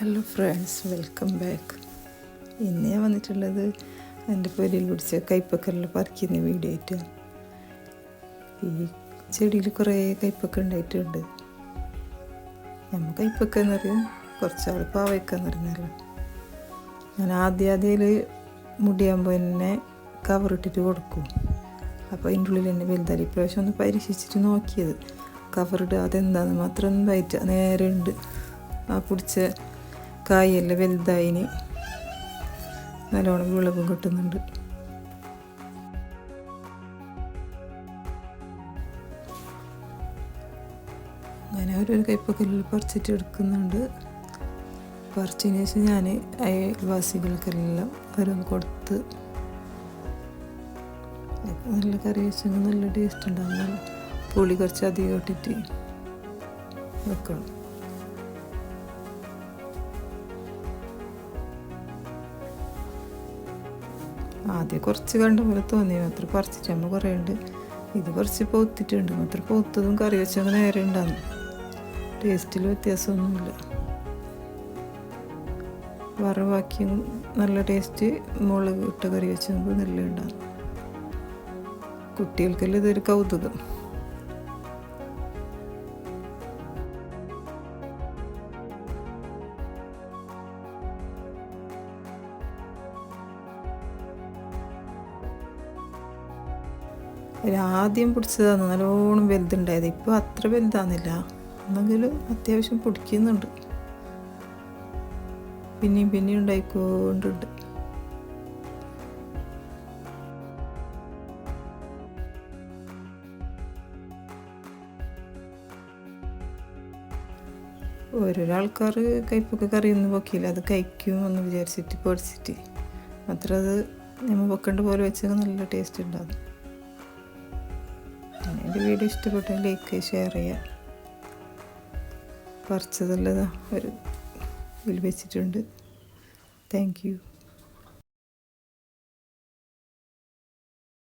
Hello friends welcome back ഇന്ന് ഞാൻ വന്നിട്ടുള്ളത് എന്റെ പൊരിയിൽ പിടിച്ച കയ്പക്കെല്ലാം പറിക്കുന്ന വീഡിയോ ആയിട്ടാണ് ഈ ചെടിയിൽ കുറേ കൈപ്പക്ക ഉണ്ടായിട്ടുണ്ട്. നമ്മൾ കൈപ്പക്ക എന്ന് പറയും കുറച്ചാൾ പാവയ്ക്കെന്ന് പറഞ്ഞാൽ ഞാൻ ആദ്യം ആദ്യം മുടിയാകുമ്പോൾ തന്നെ കവറിട്ടിട്ട് കൊടുക്കും. അപ്പോൾ അതിന്റെ ഉള്ളിൽ തന്നെ വലുതായി ഇപ്രാവശ്യം ഒന്ന് പരീക്ഷിച്ചിട്ട് നോക്കിയത്. കവറിടുക അതെന്താന്ന് മാത്രം ബൈറ്റ് നേരെ ഉണ്ട്. ആ പിടിച്ച കായെല്ലാം വലുതായിന് നല്ലോണം വിളവും കിട്ടുന്നുണ്ട്. അങ്ങനെ ഓരോരോ കയ്പക്കല്ലിൽ പറിച്ചിട്ട് എടുക്കുന്നുണ്ട്. പറിച്ചതിന് ശേഷം ഞാൻ അയൽവാസികൾക്കെല്ലാം ഓരോന്ന് കൊടുത്ത് നല്ല കറി വെച്ചെങ്കിൽ നല്ല ടേസ്റ്റ് ഉണ്ടാകും. പുളി കുറച്ച് അധികം ഇട്ടിട്ട് വെക്കണം. ആദ്യം കുറച്ച് കണ്ട പോലെ തോന്നി മാത്രം പറിച്ചിട്ട് നമ്മൾ കുറേ ഉണ്ട് ഇത് കുറച്ച് പൊത്തിട്ടുണ്ട് മാത്രം പൊത്തതും കറി വെച്ചാൽ നേരെ ഉണ്ടാകും ടേസ്റ്റിൽ വ്യത്യാസമൊന്നുമില്ല. വറവാക്കിയും നല്ല ടേസ്റ്റ് മുളക് ഇട്ട കറി വെച്ചാൽ നല്ല ഉണ്ടാകും കുട്ടികൾക്കെല്ലാം ഇതൊരു കൗതുകം. ആദ്യം പിടിച്ചതാണ്. നല്ലോണം വലുതുണ്ടായത്. ഇപ്പോൾ അത്ര വലുതാന്നില്ല എന്നെങ്കിലും അത്യാവശ്യം പിടിക്കുന്നുണ്ട്. പിന്നെയും പിന്നെയും ഉണ്ടായിക്കൊണ്ടുണ്ട്. ഓരോരോ ആൾക്കാർ കയ്പൊക്കെ കറിയൊന്നും വെക്കില്ല. അത് കഴിക്കും എന്ന് വിചാരിച്ചിട്ട് പൊടിച്ചിട്ട്. അത്ര അത് നമ്മൾ പൊക്കേണ്ട പോലെ വെച്ചാൽ നല്ല ടേസ്റ്റ് ഉണ്ടാകും. എന്റെ വീഡിയോ ഇഷ്ടപ്പെട്ട ലൈക്ക് ഷെയർ ചെയ്യുക. പറിച്ചതല്ലതാ ഒരു ഇതിൽ വെച്ചിട്ടുണ്ട്. Thank you